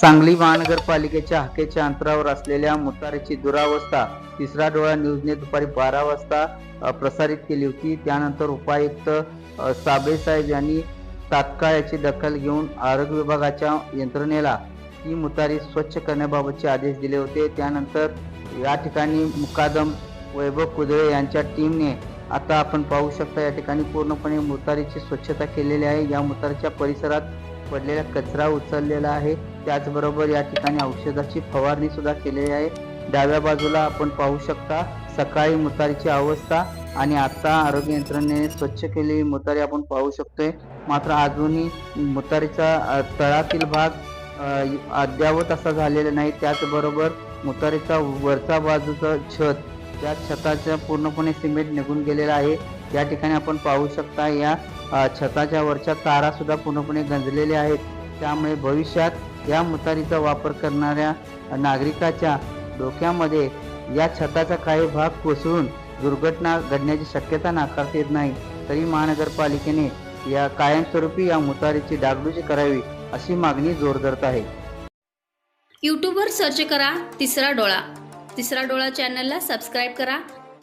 सांगली महानगरपालिकेच्या हाकेच्या अंतरावर असलेल्या मुतारीची दुरावस्था तिसरा डोळा न्यूजने दुपारी बारा वाजता प्रसारित केली होती. त्यानंतर उपायुक्त साबेसाहेब यांनी तात्काळ याची दखल घेऊन आरोग्य विभागाच्या यंत्रणेला ही मुतारी स्वच्छ करण्याबाबतचे आदेश दिले होते. त्यानंतर या ठिकाणी मुकादम वैभव कुदळे यांच्या टीमने आता आपण पाहू शकता या ठिकाणी पूर्णपणे मुतारीची स्वच्छता केलेली आहे. या मुतारीच्या परिसरात पडलेला कचरा उचललेला आहे. त्याचबरोबर या ठिकाणी औषधाची फवारणी सुद्धा केलेली आहे. डाव्या बाजूला आपण पाहू शकता सकाळी मुतारीची अवस्था आणि आता आरोग्य यंत्रणेने स्वच्छ केलेली मुतारी आपण पाहू शकतोय. मात्र अजूनही मुतारीचा तळातील भाग अद्यावत असा झालेला नाही. त्याचबरोबर मुतारीचा वरचा बाजूचा छत त्या छताच्या पूर्णपणे सिमेंट निघून गेलेला आहे. या ठिकाणी आपण पाहू शकता या छताच्या वरच्या तारा सुद्धा पूर्णपणे गंजलेल्या आहेत. त्यामुळे भविष्यात या मुतारीचा वापर करणाऱ्या नागरिकाच्या डोक्यामध्ये या छताचा काही भाग कोसळून दुर्घटना घडण्याची शक्यता नाकारता येत नाही. तरी महानगरपालिकेने या कायमस्वरूपी या मुतारीची डागडुजी करावी अशी मागणी जोर धरत आहे. यूट्यूबवर सर्च करा तिसरा डोळा. तिसरा डोळा चॅनलला सबस्क्राईब करा